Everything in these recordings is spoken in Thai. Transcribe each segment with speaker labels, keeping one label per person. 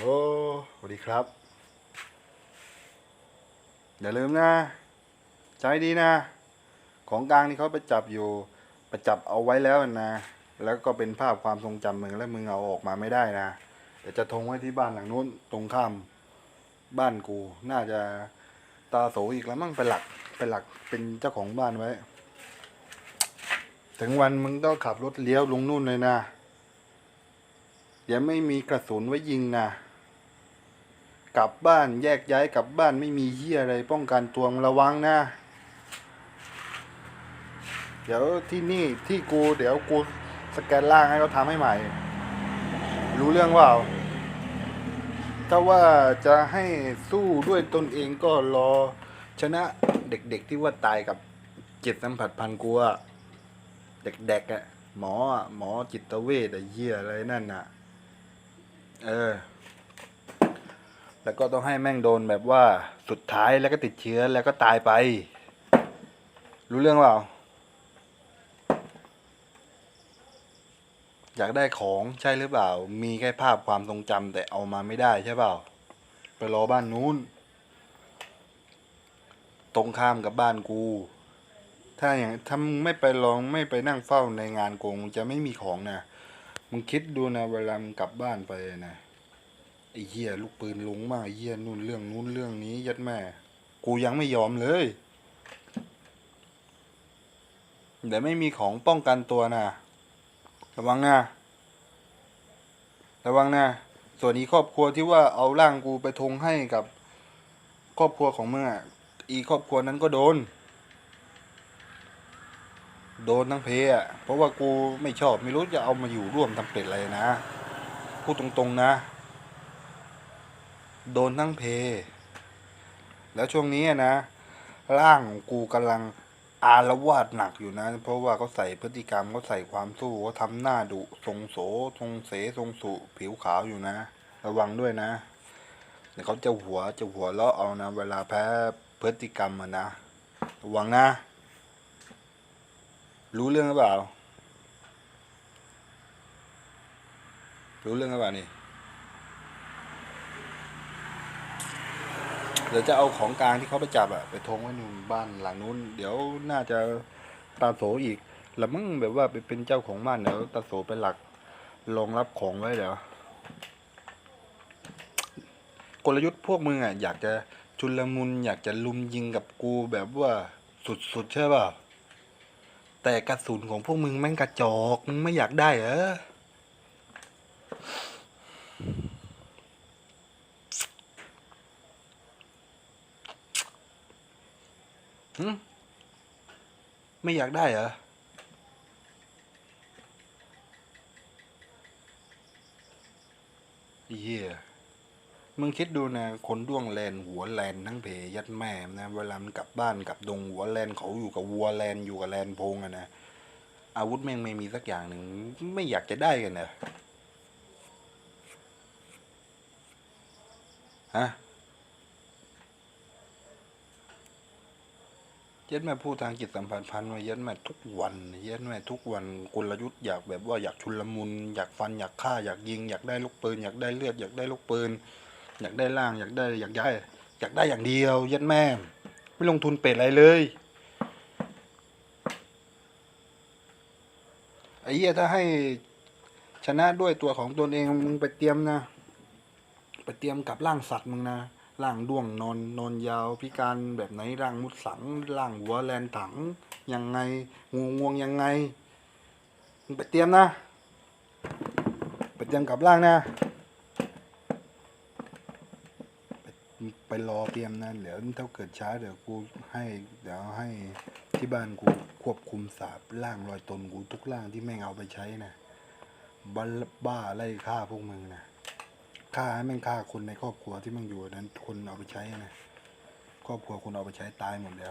Speaker 1: โอ้สวัสดีครับ อย่าลืมนะใจดีนะ ของกลางที่เขาไปจับอยู่ไปจับเอาไว้แล้วนะ แล้วก็เป็นภาพความทรงจำมึงแล้วมึงเอาออกมาไม่ได้นะเดี๋ยวจะทงไว้ที่บ้านหลังนู้นตรงข้ามบ้านกู น่าจะตาโสอีกแล้วมั่งเป็นหลักเป็นหลักเป็นเจ้าของบ้านไว้ ถึงวันมึงต้องขับรถเลี้ยวลงนู่นเลยนะเดี๋ยวไม่มีกระสุนไว้ยิงนะ กลับบ้านแยกย้ายกลับบ้านไม่มีเหี้ยอะไร ป้องกันตัวงระวังนะ เดี๋ยวที่นี่ที่กูเดี๋ยวกูสแกนล่างให้เขาทำให้ใหม่ รู้เรื่องว่า ถ้าว่าจะให้สู้ด้วยตนเองก็รอชนะเด็กๆที่ว่าตายกับจิตสัมผัสพันกูอะเด็กๆอะหมอหมอจิตเวชอ้เหี้ยอะไรนั่นน่ะ เออ แล้วก็ต้องให้แม่งโดนแบบว่าสุดท้ายแล้วก็ติดเชื้อแล้วก็ตายไป รู้เรื่องเปล่า อยากได้ของใช่หรือเปล่า มีแค่ภาพความทรงจำแต่เอามาไม่ได้ใช่เปล่า ไปรอบ้านนู้น ตรงข้ามกับบ้านกู ถ้าอย่างถ้าไม่ไปลองไม่ไปนั่งเฝ้าในงานกงจะไม่มีของนะมึงคิดดูนะเวลามึงกลับบ้านไปนะ อ้เหี้ยลูกปืนลุงมากไอ้เหี้ยนู่นเรื่องนู้นเรื่องนี้ ยัดแม่ กูยังไม่ยอมเลยเดี๋ยวไม่มีของป้องกันตัวนะระวังนะระวังนะส่วนนี้ครอบครัวที่ว่าเอาร่างกูไปทงให้กับ ครอบครัวของมึงอะอีครอบครัวนั้นก็โดน โดนทั้งเพอะเพราะว่ากูไม่ชอบไม่รู้จะเอามาอยู่ร่วมทำเป็ดอะไรนะพูดตรงๆนะ โดนทั้งเพ แล้วช่วงนี้นะ ร่างของกูกำลังอารวาสหนักอยู่นะ เพราะว่าเขาใส่พฤติกรรมเขาใส่ความสู้เขาทำหน้าดุทรงโสทรงเสทรงสุผิวขาวอยู่นะ ระวังด้วยนะเดี๋ยวเขาจะหัวจะหัวเราะเอานะ เวลาแพ้พฤติกรรมอะนะ ระวังนะ รู้เรื่องหรือเปล่า รู้เรื่องหรือเปล่านี่ เดี๋ยวจะเอาของกลางที่เขาไปจับอะไปทงไว้นู่นบ้านหลังนู้น เดี๋ยวน่าจะตาโสอีกแล้วมึงแบบว่าไปเป็นเจ้าของบ้านเดี๋ยวตาโสเป็นหลักรองรับของไว้เดี๋ยวกลยุทธ์พวกมึงอะอยากจะชุลมุนอยากจะลุมยิงกับกูแบบว่าสุดๆใช่ป่ะแต่กระสุนของพวกมึงแม่งกระจอกมึงไม่อยากได้เหรอ หึไม่อยากได้เหรอเหี้ยมึงคิดดูนะ คนด้วงแลนหัวแลนทั้งเพยัดแม่นะ เวลามันกลับบ้านกลับดงหัวแลนเขาอยู่กับวัวแลนอยู่กับแลนพงอะนะ อาวุธแม่งไม่มีสักอย่างหนึ่ง ไม่อยากจะได้กันเหรอฮะ เย็ดแม่พูดทางจิตสัมพันธ์พันธ์ว่าเย็ดแม่ทุกวันเย็ดแม่ทุกวันกลยุทธ์อยากแบบว่าอยากชุลมุน อยากฟันอยากฆ่าอยากยิง อยากได้ลูกปืน อยากได้เลือดอยากได้ลูกปืน อยากได้ล่างอยากได้อยากได้อยากได้อย่างเดียว เย็ดแม่ ไม่ลงทุนเป็ดอะไรเลยไอ้เหี้ยถ้าให้ชนะด้วยตัวของตนเองมึงไปเตรียมนะ ไปเตรียมกับร่างสัตว์มึงนะ ร่างด้วงนอนนอนยาวพิการแบบไหนร่างมุดสังร่างหัวแลนถังยังไงงูงวงยังไงไปเตรียมนะไปเตรียมกับร่างนะไปไปรอเตรียมนะเดี๋ยวถ้าเกิดช้าเดี๋ยวกูให้เดี๋ยวให้ที่บ้านกูควบคุมสาบร่างรอยตนกูทุกร่างที่แม่งเอาไปใช้นะบ้าบ้าไล่ฆ่าพวกมึงนะ ฆ่าให้แม่งฆ่าคนในครอบครัวที่ม่งอยู่นั้นคนเอาไปใช้นะครอบครัวคนเอาไปใช้ตายหมดเลย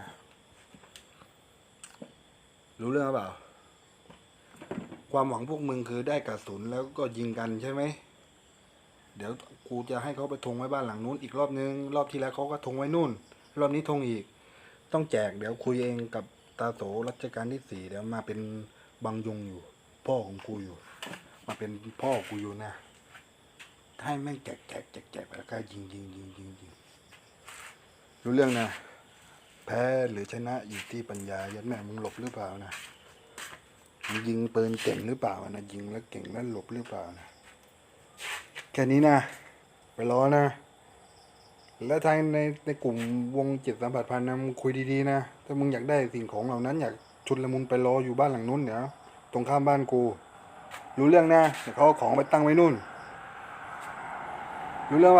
Speaker 1: รู้เรื่องรือเปล่า ความหวังพวกมึงคือได้กระสุนแล้วก็ยิงกันใช่ไหมเดี๋ยวกูจะให้เขาไปทงไว้บ้านหลังนู้นอีกรอบนึง รอบที่แล้วเขาก็ทงไว้นู่น รอบนี้ทงอีก ต้องแจกเดี๋ยวคุยเองกับตาโสรัชกาลที่สี่เดี๋ยวมาเป็นบังยงอยู่ พ่อของกูอยู่ มาเป็นพ่อกูอยู่นะ ให้แม่งแจกแจกแจกแจกไปแล้วก็ยิงยิงยิงยิงยิงรู้เรื่องนะ แพ้หรือชนะอยู่ที่ปัญญายัดแม่มึงหลบหรือเปล่านะมึงยิงปืนเก่งหรือเปล่านะยิงแล้วเก่งแล้วหลบหรือเปล่านะแค่นี้นะไปรอนะ แล้วทางในในกลุ่มวงจิตสัมผัสพันธ์นะมึงคุยดีๆนะถ้ามึงอยากได้สิ่งของเหล่านั้น อยากชุดละมุนไปรออยู่บ้านหลังนู้นเดี๋ยวตรงข้ามบ้านกู รู้เรื่องนะเดี๋ยวเขาเอาของไปตั้งไว้นู่น รู้เรื่อง